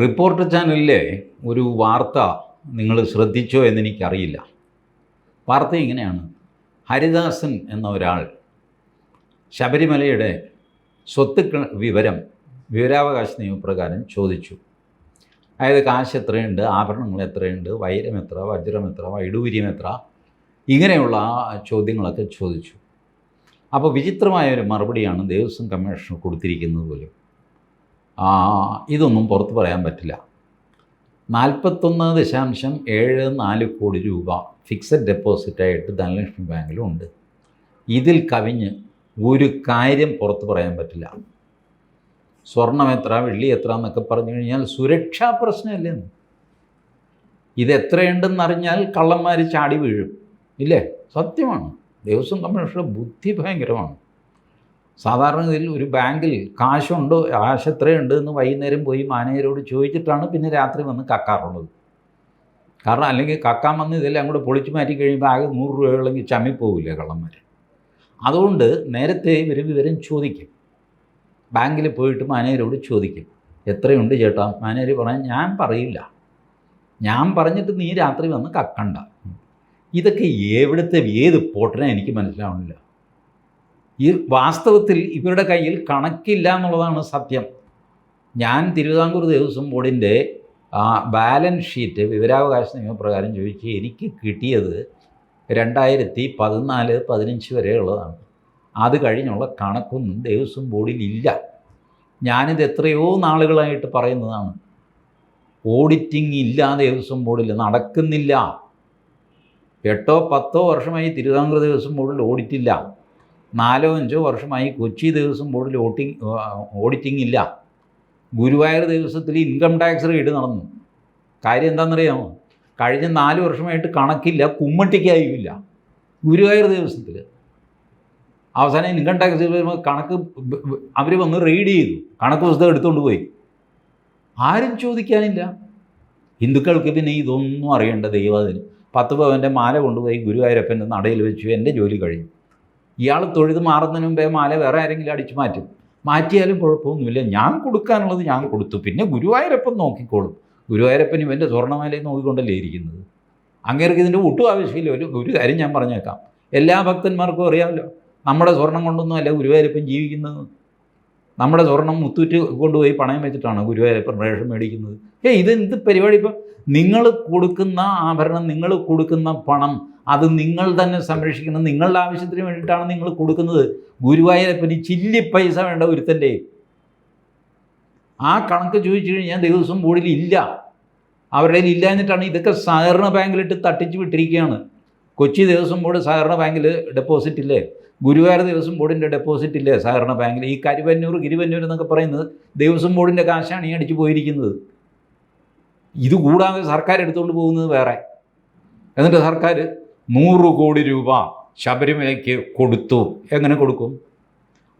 Reporter ചാനലിലെ ഒരു വാർത്ത നിങ്ങൾ ശ്രദ്ധിച്ചോ എന്ന് എന്നെനിക്കറിയില്ല. വാർത്ത ഇങ്ങനെയാണ്. ഹരിദാസൻ എന്ന ഒരാൾ ശബരിമലയുടെ സ്വത്തുക്കൾ വിവരം വിവരാവകാശ നിയമപ്രകാരം ചോദിച്ചു. അതായത് കാശ് എത്രയുണ്ട് ആഭരണങ്ങൾ എത്രയുണ്ട് വൈരം എത്ര വജ്രം എത്ര വൈഡൂര്യം എത്ര ഇങ്ങനെയുള്ള ചോദ്യങ്ങളൊക്കെ ചോദിച്ചു. അപ്പോൾ വിചിത്രമായ ഒരു മറുപടിയാണ് ദേവസ്വം കമ്മീഷൻ കൊടുത്തിരിക്കുന്നത് പോലും. ഇതൊന്നും പുറത്ത് പറയാൻ പറ്റില്ല. നാൽപ്പത്തൊന്ന് ദശാംശം ഏഴ് നാല് കോടി രൂപ ഫിക്സഡ് ഡെപ്പോസിറ്റായിട്ട് ധനലക്ഷ്മി ബാങ്കിലുണ്ട് ഇതിൽ കവിഞ്ഞ് ഒരു കാര്യം പുറത്ത് പറയാൻ പറ്റില്ല. സ്വർണം എത്ര വെള്ളി എത്ര എന്നൊക്കെ പറഞ്ഞു കഴിഞ്ഞാൽ സുരക്ഷാ പ്രശ്നമല്ലേ ഇത് എത്രയുണ്ടെന്ന് അറിഞ്ഞാൽ കള്ളന്മാർ ചാടി വീഴും. ഇല്ലേ? സത്യമാണ്. ദേവസ്വം കമ്മീഷണറുടെ ബുദ്ധി ഭയങ്കരമാണ്. സാധാരണഗതിയിൽ ഒരു ബാങ്കിൽ കാശുണ്ടോ കാശ് എത്രയുണ്ട് എന്ന് വൈകുന്നേരം പോയി മാനേജരോട് ചോദിച്ചിട്ടാണ് പിന്നെ രാത്രി വന്ന് കക്കാറുള്ളത്. കാരണം അല്ലെങ്കിൽ കക്കാൻ വന്ന് ഇതെല്ലാം അങ്ങോട്ട് പൊളിച്ചു മാറ്റി കഴിയുമ്പോൾ ആകെ നൂറ് രൂപയുള്ളെങ്കിൽ ചമ്മിപ്പോവില്ല കള്ളന്മാർ അതുകൊണ്ട് നേരത്തെ ഇവർ വിവരം ചോദിക്കും. ബാങ്കിൽ പോയിട്ട് മാനേജരോട് ചോദിക്കും. എത്രയുണ്ട് ചേട്ടാ? മാനേജർ പറയാൻ ഞാൻ പറയില്ല. ഞാൻ പറഞ്ഞിട്ട് നീ രാത്രി വന്ന് കക്കണ്ട. ഇതൊക്കെ എവിടുത്തെ ഏത് പോട്ടനെ എനിക്ക് മനസ്സിലാവണില്ല ഈ വാസ്തവത്തിൽ ഇവരുടെ കയ്യിൽ കണക്കില്ല എന്നുള്ളതാണ് സത്യം. ഞാൻ തിരുവിതാംകൂർ ദേവസ്വം ബോർഡിന്റെ ബാലൻസ് ഷീറ്റ് വിവരാവകാശ നിയമപ്രകാരം ചോദിച്ച് എനിക്ക് കിട്ടിയത് രണ്ടായിരത്തി പതിനാല് പതിനഞ്ച് വരെയുള്ളതാണ് അത് കഴിഞ്ഞുള്ള കണക്കൊന്നും ദേവസ്വം ബോർഡിൽ ഇല്ല. ഞാനിത് എത്രയോ നാളുകളായിട്ട് പറയുന്നതാണ്. ഓഡിറ്റിംഗ് ഇല്ല ദേവസ്വം ബോർഡിൽ നടക്കുന്നില്ല. എട്ടോ പത്തോ വർഷമായി തിരുവിതാംകൂർ ദേവസ്വം ബോർഡിൽ ഓഡിറ്റില്ല. നാലോ അഞ്ചോ വർഷമായി കൊച്ചി ദേവസ്വം ബോർഡിൽ ഓട്ടിങ് ഓഡിറ്റിംഗ് ഇല്ല ഗുരുവായൂർ ദിവസത്തിൽ ഇൻകം ടാക്സ് റെയ്ഡ് നടന്നു. കാര്യം എന്താണെന്നറിയാമോ? കഴിഞ്ഞ നാല് വർഷമായിട്ട് കണക്കില്ല കുമ്മട്ടിക്കായില്ല ഗുരുവായൂർ ദേവസ്വത്തിൽ. അവസാനം ഇൻകം ടാക്സ് കണക്ക് അവർ വന്ന് റെയ്ഡ് ചെയ്തു. കണക്ക് പുസ്തകം എടുത്തുകൊണ്ട് പോയി. ആരും ചോദിക്കാനില്ല. ഹിന്ദുക്കൾക്ക് പിന്നെ ഇതൊന്നും അറിയേണ്ട ദൈവത്തിന് പത്ത് പവന്റെ മാല കൊണ്ടുപോയി ഗുരുവായൂരപ്പന്റെ നടയിൽ വെച്ചു എന്റെ ജോലി കഴിഞ്ഞു. ഇയാൾ തൊഴുത് മാറുന്നതിന് മുമ്പേ മാല വേറെ ആരെങ്കിലും അടിച്ചു മാറ്റും. മാറ്റിയാലും കുഴപ്പമൊന്നുമില്ല. ഞാൻ കൊടുക്കാനുള്ളത് ഞാൻ കൊടുത്തു. പിന്നെ ഗുരുവായൂരപ്പൻ നോക്കിക്കോളും. ഗുരുവായൂരപ്പൻ ഇവന്റെ സ്വർണമാലയെ നോക്കിക്കൊണ്ടല്ലേ ഇരിക്കുന്നത്? അങ്ങേർക്ക് ഇതിന്റെ ഒട്ടും ആവശ്യമില്ല. ഒരു ഒരു കാര്യം ഞാൻ പറഞ്ഞേക്കാം. എല്ലാ ഭക്തന്മാർക്കും അറിയാമല്ലോ. നമ്മുടെ സ്വർണം കൊണ്ടൊന്നും അല്ല ഗുരുവായൂരപ്പൻ ജീവിക്കുന്നത്. നമ്മുടെ സ്വർണം മുത്തൂറ്റ് കൊണ്ടുപോയി പണയം വെച്ചിട്ടാണ് ഗുരുവായൂരപ്പൻ റേഷൻ മേടിക്കുന്നത്. ഏ ഇത് എന്ത് പരിപാടി ഇപ്പം? നിങ്ങൾ കൊടുക്കുന്ന ആഭരണം നിങ്ങൾ കൊടുക്കുന്ന പണം അത് നിങ്ങൾ തന്നെ സംരക്ഷിക്കണം. നിങ്ങളുടെ ആവശ്യത്തിന് വേണ്ടിയിട്ടാണ് നിങ്ങൾ കൊടുക്കുന്നത്. ഗുരുവായൂരപ്പന് ചില്ലി പൈസ വേണ്ട ഒരുത്തന്റെ. ആ കണക്ക് ചോദിച്ചു കഴിഞ്ഞാൽ ദേവസ്വം ബോർഡിൽ ഇല്ല. അവരുടെ ഇല്ല എന്നിട്ടാണ് ഇതൊക്കെ സഹകരണ ബാങ്കിലിട്ട് തട്ടിച്ചു വിട്ടിരിക്കുകയാണ്. കൊച്ചി ദേവസ്വം ബോർഡ് സഹകരണ ബാങ്കിൽ ഡെപ്പോസിറ്റ് ഇല്ലേ? ഗുരുവായൂർ ദേവസ്വം ബോർഡിന്റെ ഡെപ്പോസിറ്റ് ഇല്ലേ സഹകരണ ബാങ്കിൽ ഈ കരുവന്നൂർ ഗിരിവന്നൂർ എന്നൊക്കെ പറയുന്നത് ദേവസ്വം ബോർഡിന്റെ കാശാണ് ഈ അടിച്ചു പോയിരിക്കുന്നത്. ഇത് കൂടാതെ സർക്കാർ എടുത്തുകൊണ്ട് പോകുന്നത് വേറെ. എന്നിട്ട് സർക്കാർ നൂറ് കോടി രൂപ ശബരിമലയ്ക്ക് കൊടുത്തു. എങ്ങനെ കൊടുക്കും?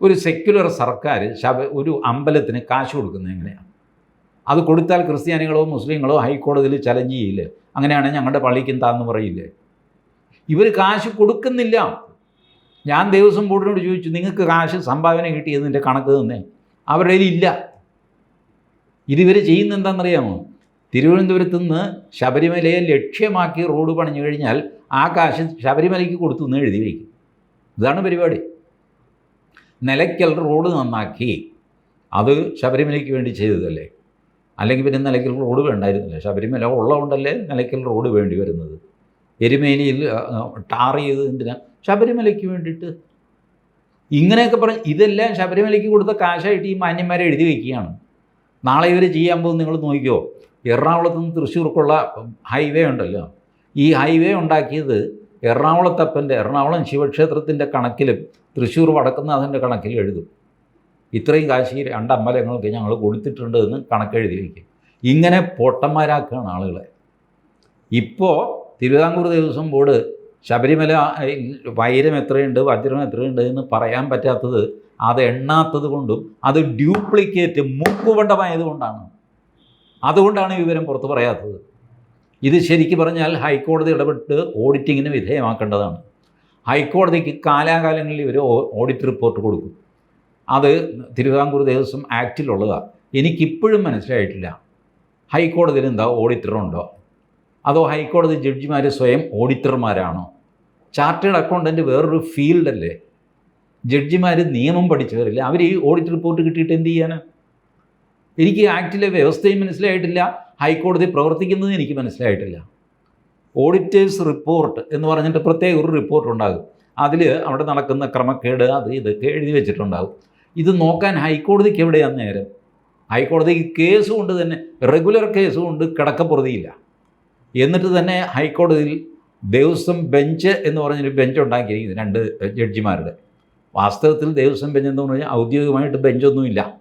ഒരു സെക്യുലർ സർക്കാർ ശബ ഒരു അമ്പലത്തിന് കാശ് കൊടുക്കുന്നത് എങ്ങനെയാണ് അത് കൊടുത്താൽ ക്രിസ്ത്യാനികളോ മുസ്ലിങ്ങളോ ഹൈക്കോടതിയിൽ ചലഞ്ച് ചെയ്യില്ലേ? അങ്ങനെയാണെങ്കിൽ ഞങ്ങളുടെ പള്ളിക്കും താന്ന് പറയില്ലേ? ഇവർ കാശ് കൊടുക്കുന്നില്ല. ഞാൻ ദേവസ്വം ബോർഡിനോട് ചോദിച്ചു നിങ്ങൾക്ക് കാശ് സംഭാവന കിട്ടിയതിന്റെ കണക്ക് തന്നെ? അവരുടെ ഇല്ല. ഇതിവർ ചെയ്യുന്ന എന്താണെന്നറിയാമോ? തിരുവനന്തപുരത്ത് നിന്ന് ശബരിമലയെ ലക്ഷ്യമാക്കി റോഡ് പണിഞ്ഞു കഴിഞ്ഞാൽ ആ കാശ് ശബരിമലയ്ക്ക് കൊടുത്തു എന്ന് എഴുതി വയ്ക്കും. ഇതാണ് പരിപാടി. നിലയ്ക്കൽ റോഡ് നന്നാക്കി അത് ശബരിമലയ്ക്ക് വേണ്ടി ചെയ്തതല്ലേ? അല്ലെങ്കിൽ പിന്നെ നിലയ്ക്കൽ റോഡ് വേണ്ടായിരുന്നില്ല? ശബരിമല ഉള്ളതുകൊണ്ടല്ലേ നിലയ്ക്കൽ റോഡ് വേണ്ടി വരുന്നത്? എരുമേനിയിൽ ടാർ ചെയ്ത് എന്തിനാ? ശബരിമലയ്ക്ക് വേണ്ടിയിട്ട്. ഇങ്ങനെയൊക്കെ പറഞ്ഞ് ഇതെല്ലാം ശബരിമലയ്ക്ക് കൊടുത്ത കാശായിട്ട് ഈ മാന്യന്മാരെ എഴുതി വയ്ക്കുകയാണ് നാളെ ഇവർ ചെയ്യാൻ പോകുന്ന നിങ്ങൾ നോക്കിയോ എറണാകുളത്ത് നിന്ന് തൃശ്ശൂർക്കുള്ള ഹൈവേ ഉണ്ടല്ലോ. ഈ ഹൈവേ ഉണ്ടാക്കിയത് എറണാകുളത്തപ്പന്റെ എറണാകുളം ശിവക്ഷേത്രത്തിന്റെ കണക്കിലും തൃശ്ശൂർ വടക്കുന്നാഥന്റെ കണക്കിലും എഴുതും. ഇത്രയും കാശി രണ്ട് അമ്പലങ്ങൾക്ക് ഞങ്ങൾ കൊടുത്തിട്ടുണ്ട് എന്ന് കണക്കെഴുതി വയ്ക്കും. ഇങ്ങനെ പൊട്ടന്മാരാക്കുകയാണ് ആളുകളെ. ഇപ്പോൾ തിരുവിതാംകൂർ ദേവസ്വം ബോർഡ് ശബരിമല വൈരം എത്രയുണ്ട് വജ്രം എത്രയുണ്ട് എന്ന് പറയാൻ പറ്റാത്തത് അത് എണ്ണാത്തത് കൊണ്ടും അത് ഡ്യൂപ്ലിക്കേറ്റ് മുക്കുപണ്ടമായതുകൊണ്ടാണ് അതുകൊണ്ടാണ് ഈ വിവരം പുറത്ത് പറയാത്തത്. ഇത് ശരിക്കും പറഞ്ഞാൽ ഹൈക്കോടതി ഇടപെട്ട് ഓഡിറ്റിങ്ങിന് വിധേയമാക്കേണ്ടതാണ്. ഹൈക്കോടതിക്ക് കാലാകാലങ്ങളിൽ ഇവർ ഓഡിറ്റ് റിപ്പോർട്ട് കൊടുക്കും. അത് തിരുവിതാംകൂർ ദേവസ്വം ആക്റ്റിലുള്ളതാണ് എനിക്കിപ്പോഴും മനസ്സിലായിട്ടില്ല. ഹൈക്കോടതിയിൽ എന്താ ഓഡിറ്ററുണ്ടോ? അതോ ഹൈക്കോടതി ജഡ്ജിമാർ സ്വയം ഓഡിറ്റർമാരാണോ? ചാർട്ടേഡ് അക്കൗണ്ടന്റ് വേറൊരു ഫീൽഡല്ലേ? ജഡ്ജിമാർ നിയമം പഠിച്ചവരില്ല? അവർ ഈ ഓഡിറ്റ് റിപ്പോർട്ട് കിട്ടിയിട്ട് എന്ത് ചെയ്യാനാണ് എനിക്ക് ആക്ടിലെ വ്യവസ്ഥയും മനസ്സിലായിട്ടില്ല. ഹൈക്കോടതി പ്രവർത്തിക്കുന്നത് എനിക്ക് മനസ്സിലായിട്ടില്ല. ഓഡിറ്റേഴ്സ് റിപ്പോർട്ട് എന്ന് പറഞ്ഞിട്ട് പ്രത്യേക ഒരു റിപ്പോർട്ട് ഉണ്ടാകും. അതിൽ അവിടെ നടക്കുന്ന ക്രമക്കേട് അത് ഇതൊക്കെ എഴുതി വെച്ചിട്ടുണ്ടാകും. ഇത് നോക്കാൻ ഹൈക്കോടതിക്ക് എവിടെയാണ് നേരം? ഹൈക്കോടതിക്ക് കേസ് കൊണ്ട് തന്നെ റെഗുലർ കേസ് കൊണ്ട് കിടക്കപ്പുറതിയില്ല. എന്നിട്ട് തന്നെ ഹൈക്കോടതിയിൽ ദേവസ്വം ബെഞ്ച് എന്ന് പറഞ്ഞൊരു ബെഞ്ച് ഉണ്ടാക്കിയിരിക്കുന്നത് രണ്ട് ജഡ്ജിമാരുടെ. വാസ്തവത്തിൽ ദേവസ്വം ബെഞ്ച് എന്ന് പറഞ്ഞാൽ ഔദ്യോഗികമായിട്ട് ബെഞ്ചൊന്നുമില്ല.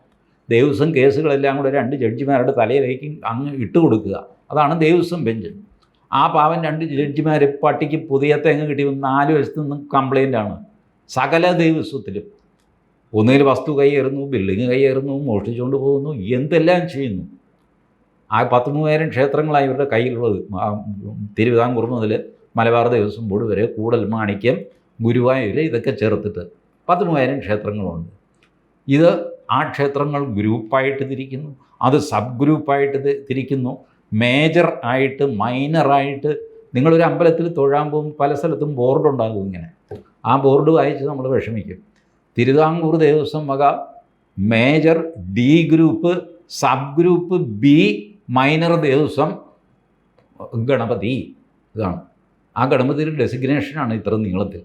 ദേവസ്വം കേസുകളെല്ലാം കൂടെ രണ്ട് ജഡ്ജിമാരുടെ തലയിലേക്ക് അങ്ങ് ഇട്ട് കൊടുക്കുക. അതാണ് ദേവസ്വം ബെഞ്ച്. ആ പാവൻ രണ്ട് ജഡ്ജിമാർ പട്ടിക്ക് പുതിയ തേങ്ങ കിട്ടി നാല് വശത്തു നിന്നും കംപ്ലൈന്റ് ആണ്. സകല ദേവസ്വത്തിലും. ഒന്നുകിൽ വസ്തു കൈയേറുന്നു ബിൽഡിങ് കൈയേറുന്നു മോഷ്ടിച്ചുകൊണ്ട് പോകുന്നു എന്തെല്ലാം ചെയ്യുന്നു? ആ പത്ത് മൂവായിരം ക്ഷേത്രങ്ങളായി ഇവരുടെ കയ്യിലുള്ളത്. തിരുവിതാംകൂർ മുതൽ മലബാർ ദേവസ്വം ബോർഡ് വരെ കൂടൽ മാണിക്യം ഗുരുവായൂർ ഇതൊക്കെ ചേർത്തിട്ട് പത്ത് മൂവായിരം ക്ഷേത്രങ്ങളുണ്ട്. ഇത് ആ ക്ഷേത്രങ്ങൾ ഗ്രൂപ്പായിട്ട് തിരിക്കുന്നു. അത് സബ് ഗ്രൂപ്പായിട്ട് തിരിക്കുന്നു. മേജർ ആയിട്ട് മൈനറായിട്ട് നിങ്ങളൊരു അമ്പലത്തിൽ തൊഴാൻ പോകുമ്പോൾ പല സ്ഥലത്തും ബോർഡ് ഉണ്ടാകും ഇങ്ങനെ. ആ ബോർഡ് വായിച്ച് നമ്മൾ വിഷമിക്കും. തിരുവിതാംകൂർ ദേവസ്വം വക major D group sub group B minor Devaswom Ganapathi ഇതാണ്. ആ ഗണപതിയുടെ ഡെസിഗ്നേഷനാണ് ഇത്ര നീളത്തിൽ.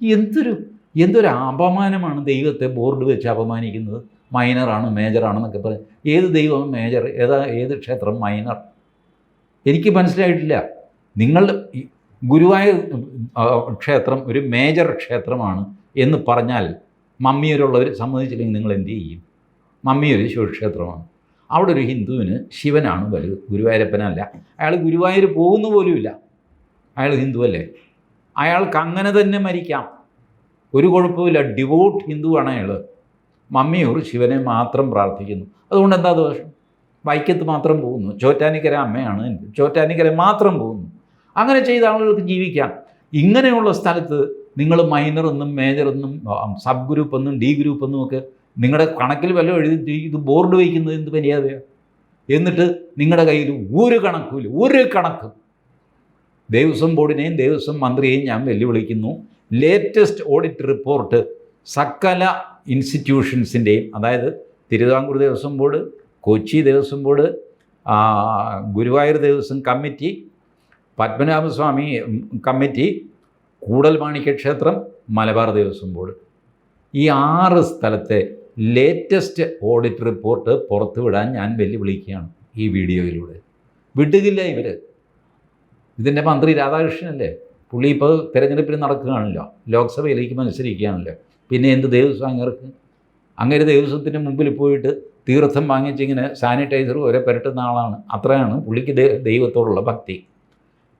എന്തൊരു എന്തൊരു അപമാനമാണ് ദൈവത്തെ ബോർഡ് വെച്ച് അപമാനിക്കുന്നത്. മൈനറാണ് മേജറാണെന്നൊക്കെ പറയും. ഏത് ദൈവം മേജർ ഏതാ ഏത് ക്ഷേത്രം മൈനർ എനിക്ക് മനസ്സിലായിട്ടില്ല. നിങ്ങൾ ഗുരുവായ ഗുരുവായൂർ ക്ഷേത്രം ഒരു മേജർ ക്ഷേത്രമാണ് എന്ന് പറഞ്ഞാൽ മമ്മിയൂരുള്ളവർ സമ്മതിച്ചില്ലെങ്കിൽ നിങ്ങൾ എന്ത് ചെയ്യും? മമ്മിയൂർ ശിവക്ഷേത്രമാണ്. അവിടെ ഒരു ഹിന്ദുവിന് ശിവനാണ് വലുത് ഗുരുവായൂരപ്പനല്ല. അയാൾ ഗുരുവായൂർ പോകുന്ന പോലുമില്ല. അയാൾ ഹിന്ദുവല്ലേ അയാൾക്ക് അങ്ങനെ തന്നെ മരിക്കാം. ഒരു കുഴപ്പമില്ല ഡിവോട്ട് ഹിന്ദുവാണ് അയാൾ. മമ്മിയൂർ ശിവനെ മാത്രം പ്രാർത്ഥിക്കുന്നു. അതുകൊണ്ട് എന്താ ദോഷം? വൈക്കത്ത് മാത്രം പോകുന്നു. ചോറ്റാനിക്കര അമ്മയാണ് ചോറ്റാനിക്കര മാത്രം പോകുന്നു. അങ്ങനെ ചെയ്ത ആളുകൾക്ക് ജീവിക്കാം. ഇങ്ങനെയുള്ള സ്ഥലത്ത് നിങ്ങൾ മൈനർ എന്നും മേജർ എന്നും സബ് ഗ്രൂപ്പ് എന്നും ഡി ഗ്രൂപ്പ് എന്നും ഒക്കെ നിങ്ങളുടെ കണക്കിൽ വല്ലതും എഴുതി ഇത് ബോർഡ് വയ്ക്കുന്നത് എന്ത് മര്യാദയാണ് എന്നിട്ട് നിങ്ങളുടെ കയ്യിൽ ഒരു കണക്കുമില്ല ഒരു കണക്ക്. ദേവസ്വം ബോർഡിനെയും ദേവസ്വം മന്ത്രിയെയും ഞാൻ വെല്ലുവിളിക്കുന്നു. ലേറ്റസ്റ്റ് ഓഡിറ്റ് റിപ്പോർട്ട് സകല ഇൻസ്റ്റിറ്റ്യൂഷൻസിന്റെയും അതായത് Thiruvithamkoor Devaswom board Kochi Devaswom board Guruvayur Devaswom committee Padmanabhaswamy committee Koodal Manikya ക്ഷേത്രം മലബാർ ദേവസ്വം ബോർഡ്. ഈ ആറ് സ്ഥലത്തെ ലേറ്റസ്റ്റ് ഓഡിറ്റ് റിപ്പോർട്ട് പുറത്തുവിടാൻ ഞാൻ വെല്ലുവിളിക്കുകയാണ് ഈ വീഡിയോയിലൂടെ. വിടുകില്ല ഇവർ ഇതിന്റെ മന്ത്രി രാധാകൃഷ്ണനല്ലേ? പുള്ളി ഇപ്പോൾ തിരഞ്ഞെടുപ്പിന് നടക്കുകയാണല്ലോ. ലോക്സഭയിലേക്ക് മത്സരിക്കുകയാണല്ലോ. പിന്നെ എന്ത് ദേവസ്വം അങ്ങേർക്ക്? അങ്ങനെ ദേവസ്വത്തിന് മുമ്പിൽ പോയിട്ട് തീർത്ഥം വാങ്ങിച്ചിങ്ങനെ സാനിറ്റൈസർ വരെ പുരട്ടുന്ന ആളാണ്. അത്രയാണ് പുള്ളിക്ക് ദൈവത്തോടുള്ള ഭക്തി.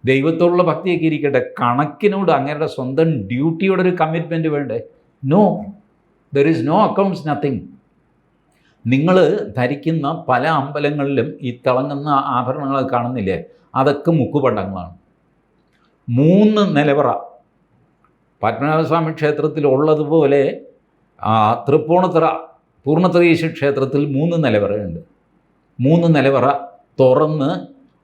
ദൈവത്തോടുള്ള ഭക്തിയൊക്കെ ഇരിക്കട്ടെ. കണക്കിനോട് അങ്ങേരുടെ സ്വന്തം ഡ്യൂട്ടിയോടൊരു കമ്മിറ്റ്മെന്റ് വേണ്ടേ? No there is no accounts nothing നിങ്ങൾ ധരിക്കുന്ന പല അമ്പലങ്ങളിലും ഈ തിളങ്ങുന്ന ആഭരണങ്ങൾ കാണുന്നില്ലേ? അതൊക്കെ മുക്കുപണ്ടങ്ങളാണ്. മൂന്ന് നിലവറ. പത്മനാഭസ്വാമി ക്ഷേത്രത്തിൽ ഉള്ളതുപോലെ തൃപ്പൂണിത്തറ പൂർണത്രയീശ ക്ഷേത്രത്തിൽ മൂന്ന് നിലവറയുണ്ട്. മൂന്ന് നിലവറ തുറന്ന്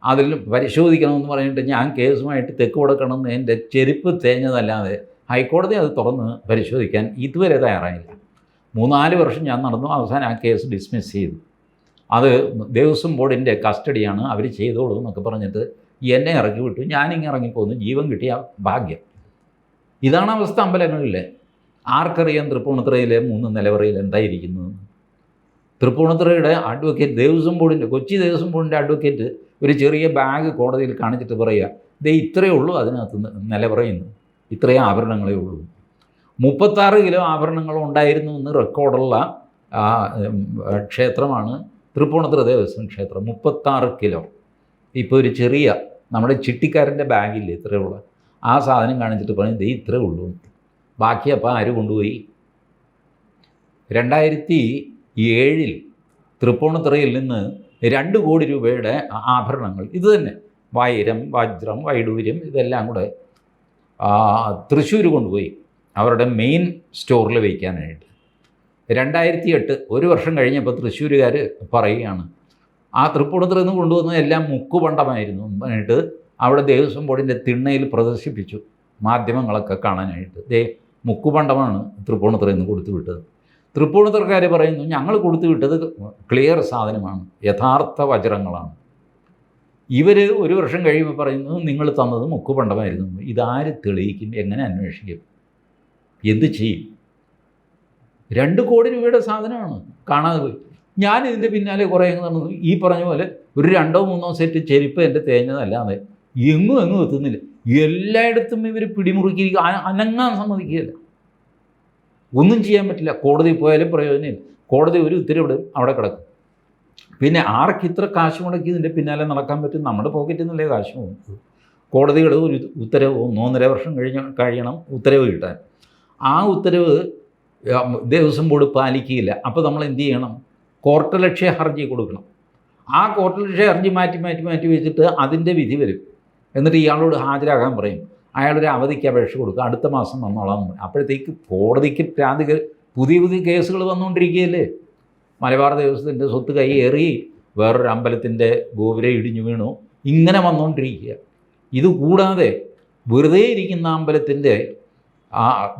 അതിൽ പരിശോധിക്കണമെന്ന് പറഞ്ഞിട്ട് ഞാൻ കേസുമായിട്ട് തെക്ക് കൊടുക്കണമെന്ന് എന്റെ ചെരുപ്പ് തേഞ്ഞതല്ലാതെ ഹൈക്കോടതി അത് തുറന്ന് പരിശോധിക്കാൻ ഇതുവരെ തയ്യാറായില്ല. മൂന്നാൽ വർഷം ഞാൻ നടന്നു അവസാനം ആ കേസ് ഡിസ്മിസ് ചെയ്തു. അത് ദേവസ്വം ബോർഡിന്റെ കസ്റ്റഡിയാണ് അവർ ചെയ്തോളൂ എന്നൊക്കെ പറഞ്ഞിട്ട് എന്നെ ഇറക്കി വിട്ടു. ഞാനിങ്ങനെ ഇറങ്ങിപ്പോന്നു. ജീവൻ കിട്ടിയ ഭാഗ്യം. ഇതാണ് അവസ്ഥ അമ്പലങ്ങളിലെ. ആർക്കറിയാം തൃപ്പൂണിത്തുറയിലെ മൂന്ന് നിലവറയിൽ എന്തായിരിക്കുന്നു? തൃപ്പൂണിത്തുറയുടെ അഡ്വക്കേറ്റ് ദേവസ്വം ബോർഡിന്റെ കൊച്ചി ദേവസ്വം ബോർഡിന്റെ അഡ്വക്കേറ്റ് ഒരു ചെറിയ ബാഗ് കോടതിയിൽ കാണിച്ചിട്ട് പറയുക ദേ ഇത്രയേ ഉള്ളൂ അതിനകത്ത് നിലവറയുന്നു. ഇത്രയും ആഭരണങ്ങളേ ഉള്ളൂ. മുപ്പത്താറ് കിലോ ആഭരണങ്ങൾ ഉണ്ടായിരുന്നു എന്ന് റെക്കോർഡുള്ള ക്ഷേത്രമാണ് തൃപ്പൂണിത്തുറ ദേവസ്വം ക്ഷേത്രം. മുപ്പത്താറ് കിലോ. ഇപ്പോൾ ഒരു ചെറിയ നമ്മുടെ ചിട്ടിക്കാരന്റെ ബാഗില്ലേ ഇത്രയുള്ള ആ സാധനം കാണിച്ചിട്ട് പറഞ്ഞു ദേ ഇത്രയേ ഉള്ളൂ. ബാക്കി അപ്പം ആര് കൊണ്ടുപോയി? രണ്ടായിരത്തി ഏഴിൽ തൃപ്പൂണിത്തുറയിൽ നിന്ന് രണ്ട് കോടി രൂപയുടെ ആഭരണങ്ങൾ ഇത് തന്നെ. വൈരം വജ്രം വൈഡൂര്യം ഇതെല്ലാം കൂടെ തൃശ്ശൂർ കൊണ്ടുപോയി. അവരുടെ മെയിൻ സ്റ്റോറിൽ വയ്ക്കാനായിട്ട്. രണ്ടായിരത്തി എട്ട് ഒരു വർഷം കഴിഞ്ഞപ്പോൾ തൃശ്ശൂരുകാർ പറയുകയാണ് ആ തൃപ്പൂണിത്തുറയിൽ നിന്ന് കൊണ്ടുവന്ന എല്ലാം മുക്കുപണ്ടമായിരുന്നു എന്നിട്ട് അവിടെ ദേവസ്വം ബോർഡിന്റെ തിണ്ണയിൽ പ്രദർശിപ്പിച്ചു മാധ്യമങ്ങളൊക്കെ കാണാനായിട്ട്. ദേ മുക്കുപണ്ടമാണ് തൃപ്പൂണിത്തുറയിൽ നിന്ന് കൊടുത്തു വിട്ടത്. തൃപ്പൂണിത്തുറക്കാർ പറയുന്നു ഞങ്ങൾ കൊടുത്തു വിട്ടത് ക്ലിയർ സാധനമാണ് യഥാർത്ഥ വജ്രങ്ങളാണ്. ഇവർ ഒരു വർഷം കഴിയുമ്പോൾ പറയുന്നത് നിങ്ങൾ തന്നത് മുക്കുപണ്ടമായിരുന്നു ഇതാര് തെളിയിക്കും? എങ്ങനെ അന്വേഷിക്കും? എന്ത് ചെയ്യും? രണ്ട് കോടി രൂപയുടെ സാധനമാണ്. കാണാതെ പോയി. ഞാൻ ഇതിന്റെ പിന്നാലെ കുറേ നടന്നു. ഈ പറഞ്ഞ പോലെ ഒരു രണ്ടോ മൂന്നോ സെറ്റ് ചെരുപ്പ് എന്റെ തേഞ്ഞതല്ലാതെ എങ്ങും എങ്ങും എത്തുന്നില്ല. എല്ലായിടത്തും ഇവർ പിടിമുറുക്കിയിരിക്കുക അനങ്ങാൻ സമ്മതിക്കുകയില്ല. ഒന്നും ചെയ്യാൻ പറ്റില്ല. കോടതി പോയാലും പ്രയോജനമില്ല. കോടതി ഒരു ഉത്തരവിടും അവിടെ കിടക്കും. പിന്നെ ആർക്ക് ഇത്ര കാശ് മുടക്കി ഇതിന്റെ പിന്നാലെ നടക്കാൻ പറ്റും? നമ്മുടെ പോക്കറ്റിൽ നിന്നല്ലേ കാശ് പോകുന്നത് കോടതികൾ ഒരു ഉത്തരവ് ഒന്നൊന്നര വർഷം കഴിഞ്ഞ കഴിയണം ഉത്തരവ് കിട്ടാൻ. ആ ഉത്തരവ് ദേവസ്വം ബോർഡ് പാലിക്കുകയില്ല. അപ്പോൾ നമ്മൾ എന്ത് ചെയ്യണം? കോർട്ടലക്ഷ്യ ഹർജി കൊടുക്കണം. ആ കോർട്ടലക്ഷ്യ ഹർജി മാറ്റി മാറ്റി മാറ്റി വെച്ചിട്ട് അതിന്റെ വിധി വരും. എന്നിട്ട് ഇയാളോട് ഹാജരാകാൻ പറയും. അയാളൊരു അവധിക്ക് അപേക്ഷ കൊടുക്കുക. അടുത്ത മാസം വന്നോളാം. അപ്പോഴത്തേക്ക് കോടതിക്ക് പ്രാതി പുതിയ പുതിയ കേസുകൾ വന്നുകൊണ്ടിരിക്കുകയല്ലേ? മലബാർ ദേവസ്വത്തിന്റെ സ്വത്ത് കൈയേറി വേറൊരു അമ്പലത്തിന്റെ ഗോപുരം ഇടിഞ്ഞു വീണു. ഇങ്ങനെ വന്നുകൊണ്ടിരിക്കുക ഇത് കൂടാതെ വെറുതെ ഇരിക്കുന്ന അമ്പലത്തിന്റെ ആ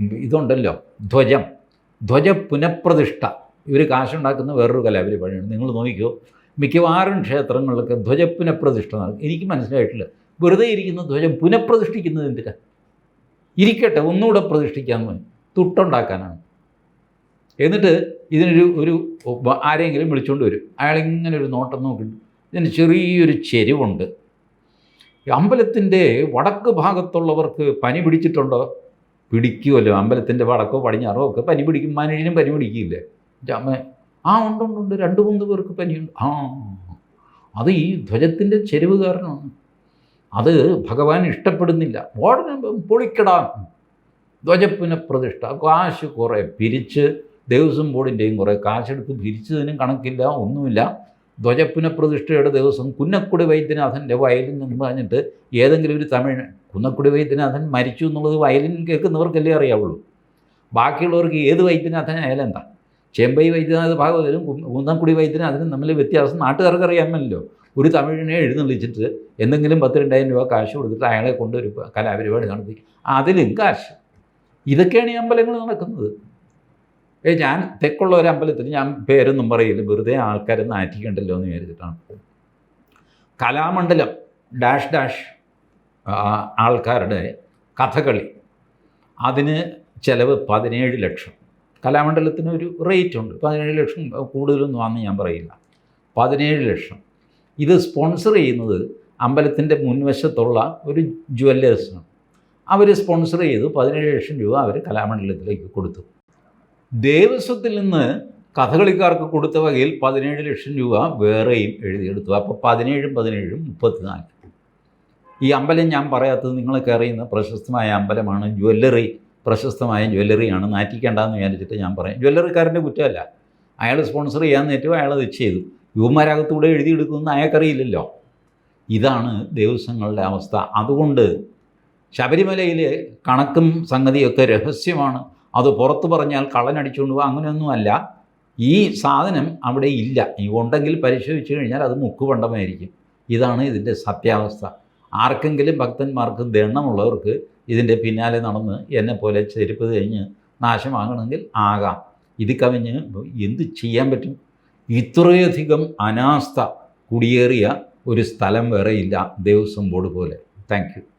ഇതുണ്ടല്ലോ ധ്വജം. ധ്വജ പുനഃപ്രതിഷ്ഠ. ഇവർ കാശുണ്ടാക്കുന്ന വേറൊരു കല കലാപരി പണിയാണ്. നിങ്ങൾ നോക്കിക്കോ മിക്കവാറും ക്ഷേത്രങ്ങളിലൊക്കെ ധ്വജ പുനഃപ്രതിഷ്ഠ നടക്കും. എനിക്ക് മനസ്സിലായിട്ടില്ല. വെറുതെ ഇരിക്കുന്ന ധ്വജം പുനഃപ്രതിഷ്ഠിക്കുന്നത് എന്തിനാ? ഇരിക്കട്ടെ ഒന്നുകൂടെ വേണ്ടി തുട്ടുണ്ടാക്കാനാണ്. എന്നിട്ട് ഇതിനൊരു ഒരു ആരെങ്കിലും വിളിച്ചുകൊണ്ട് വരും. അയാൾ ഇങ്ങനെ ഒരു നോട്ടം നോക്കിയിട്ട് ഇതിന് ചെറിയൊരു ചെരിവുണ്ട്. അമ്പലത്തിന്റെ വടക്ക് ഭാഗത്തുള്ളവർക്ക് പനി പിടിച്ചിട്ടുണ്ടോ? പിടിക്കുമല്ലോ അമ്പലത്തിന്റെ വടക്കോ പടിഞ്ഞാറോ ഒക്കെ പനി പിടിക്കും. മനുഷ്യനും പനി പിടിക്കില്ലേ? അമ്മ ആ ഉണ്ടുണ്ടുണ്ട് ഉണ്ട് ഉണ്ട്. രണ്ട് മൂന്ന് പേർക്ക് പനിയുണ്ട്. ആ അത് ഈ ധ്വജത്തിന്റെ ചെരുവ് കാരണമാണ്. അത് ഭഗവാൻ ഇഷ്ടപ്പെടുന്നില്ല. ഉടനെ പൊളിക്കടാം. ധ്വജപ്പുനഃപ്രതിഷ്ഠ കാശ് കുറേ പിരിച്ച് ദേവസ്വം ബോർഡിന്റെയും കുറേ കാശെടുത്ത് പിരിച്ചതിനും കണക്കില്ല ഒന്നുമില്ല. ധ്വജപ്പുനഃപ്രതിഷ്ഠയുടെ ദിവസം കുന്നക്കുടി വൈദ്യനാഥന്റെ വയലിൻ എന്ന് പറഞ്ഞിട്ട് ഏതെങ്കിലും ഒരു തമിഴ് കുന്നക്കുടി വൈദ്യനാഥൻ മരിച്ചു എന്നുള്ളത് വയലിൻ കേൾക്കുന്നവർക്കല്ലേ അറിയാവുള്ളൂ. ബാക്കിയുള്ളവർക്ക് ഏത് വൈദ്യനാഥനായാലും എന്താ? ചെമ്പൈ വൈദ്യനാഥ ഭാഗവതരും കുന്നക്കുടി വൈദ്യനാഥനും തമ്മിൽ വ്യത്യാസം നാട്ടുകാർക്ക് അറിയാമല്ലോ. ഒരു തമിഴിനെ എഴുന്നള്ളിച്ചിട്ട് എന്തെങ്കിലും പത്ത് രണ്ടായിരം രൂപ കാശ് കൊടുത്തിട്ട് അയാളെ കൊണ്ട് ഒരു കലാപരിപാടി നടത്തി. അതിലും കാശ്. ഇതൊക്കെയാണ് ഈ അമ്പലങ്ങൾ നടക്കുന്നത്. ഞാൻ തെക്കുള്ള ഒരു അമ്പലത്തിൽ ഞാൻ പേരൊന്നും പറയില്ല. വെറുതെ ആൾക്കാരെ നാറ്റിക്കണ്ടല്ലോ എന്ന് വിചാരിച്ചിട്ടാണ് കലാമണ്ഡലം ഡാഷ് ഡാഷ് ആൾക്കാരുടെ കഥകളി. അതിന് ചിലവ് പതിനേഴ് ലക്ഷം. കലാമണ്ഡലത്തിന് ഒരു റേറ്റ് ഉണ്ട്. പതിനേഴ് ലക്ഷം കൂടുതലൊന്നും ആണെന്ന് ഞാൻ പറയില്ല. പതിനേഴ് ലക്ഷം. ഇത് സ്പോൺസർ ചെയ്യുന്നത് അമ്പലത്തിന്റെ മുൻവശത്തുള്ള ഒരു ജ്വല്ലേഴ്സാണ് അവർ സ്പോൺസർ ചെയ്തു പതിനേഴ് ലക്ഷം രൂപ അവർ കലാമണ്ഡലത്തിലേക്ക് കൊടുത്തു. ദേവസ്വത്തിൽ നിന്ന് കഥകളിക്കാർക്ക് കൊടുത്ത വകയിൽ പതിനേഴ് ലക്ഷം രൂപ വേറെയും എഴുതിയെടുത്തു. അപ്പോൾ പതിനേഴും പതിനേഴും മുപ്പത്തിനാല്. ഈ അമ്പലം ഞാൻ പറയാത്തത് നിങ്ങളൊക്കെ അറിയുന്ന പ്രശസ്തമായ അമ്പലമാണ് ജ്വല്ലറി. പ്രശസ്തമായ ജ്വല്ലറിയാണ്. നാറ്റിക്കേണ്ടെന്ന് വിചാരിച്ചിട്ട് ഞാൻ പറയാം. ജ്വല്ലറിക്കാരന്റെ കുറ്റമല്ല. അയാൾ സ്പോൺസർ ചെയ്യാൻ നേറ്റവും അയാൾ അത് ചെയ്തു. യുവമാരകത്തൂടെ എഴുതിയെടുക്കുമെന്ന് അയാൾക്കറിയില്ലല്ലോ. ഇതാണ് ദേവസ്വങ്ങളുടെ അവസ്ഥ. അതുകൊണ്ട് ശബരിമലയിലെ കണക്കും സംഗതിയൊക്കെ രഹസ്യമാണ്. അത് പുറത്ത് പറഞ്ഞാൽ കള്ളനടിച്ചുകൊണ്ട് പോകുക അങ്ങനെയൊന്നുമല്ല ഈ സാധനം അവിടെ ഇല്ല. ഉണ്ടെങ്കിൽ പരിശോധിച്ച് കഴിഞ്ഞാൽ അത് മുക്കുപണ്ടമായിരിക്കും. ഇതാണ് ഇതിന്റെ സത്യാവസ്ഥ. ആർക്കെങ്കിലും ഭക്തന്മാർക്ക് ദണ്ണമുള്ളവർക്ക് ഇതിന്റെ പിന്നാലെ നടന്ന് എന്നെ പോലെ ചെരുപ്പ് കഴിഞ്ഞ് നാശമാകണമെങ്കിൽ ആകാം. ഇത് കവിഞ്ഞ് എന്ത് ചെയ്യാൻ പറ്റും? ഇത്രയധികം അനാസ്ഥ കുടിയേറിയ ഒരു സ്ഥലം വേറെയില്ല ദേവസ്വം ബോർഡ് പോലെ. താങ്ക്